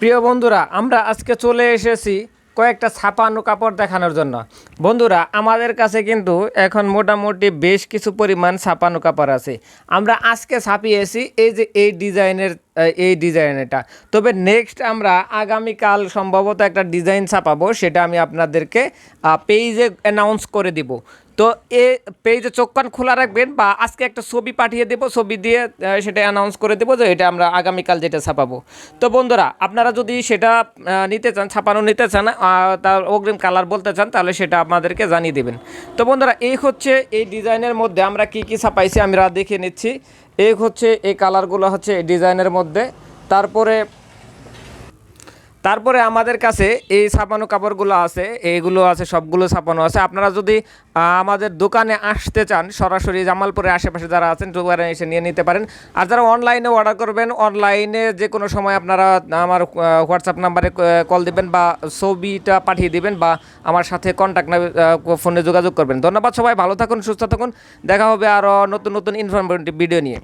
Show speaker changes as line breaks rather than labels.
প্রিয় বন্ধুরা, আমরা আজকে চলে এসেছি কয়েকটা ছাপানো কাপড় দেখানোর জন্য। বন্ধুরা, আমাদের কাছে কিন্তু এখন মোটামুটি বেশ কিছু পরিমাণ ছাপানো কাপড় আছে। আমরা আজকে ছাপিয়েছি এই যে এই ডিজাইনের এই ডিজাইনেরটা। তবে নেক্সট আমরা আগামীকাল সম্ভবত একটা ডিজাইন ছাপাবো, সেটা আমি আপনাদেরকে পেজে অ্যানাউন্স করে দিব। তো এ পেজে চোখ কান খোলা রাখবেন বা আজকে একটা ছবি পাঠিয়ে দেবো, ছবি দিয়ে সেটা অ্যানাউন্স করে দেবো যে এটা আমরা আগামীকাল যেটা ছাপাবো। তো বন্ধুরা, আপনারা যদি সেটা নিতে চান, ছাপানো নিতে চান তার অগ্রিম কালার বলতে চান, তাহলে সেটা আপনাদেরকে জানিয়ে দেবেন। তো বন্ধুরা, এই হচ্ছে এই ডিজাইনের মধ্যে আমরা কি কি ছাপাইছি, আমরা দেখে নিচ্ছি। এই হচ্ছে এই কালারগুলো হচ্ছে ডিজাইনের মধ্যে। তারপরে তারপরে আমাদের কাছে এই ছাপানো কাপড়গুলো আছে এইগুলো আছে, সবগুলো ছাপানো আছে। আপনারা যদি আমাদের দোকানে আসতে চান, সরাসরি জামালপুরের আশেপাশে যারা আছেন দোকানে এসে নিয়ে নিতে পারেন। আর যারা অনলাইনে অর্ডার করবেন অনলাইনে যে কোনো সময় আপনারা আমার হোয়াটসঅ্যাপ নাম্বারে কল দিবেন বা ছবিটা পাঠিয়ে দিবেন বা আমার সাথে কন্ট্যাক্ট ফোনে যোগাযোগ করবেন। ধন্যবাদ সবাই, ভালো থাকুন, সুস্থ থাকুন। দেখা হবে আরও নতুন নতুন ইনফরমেটিভ ভিডিও নিয়ে।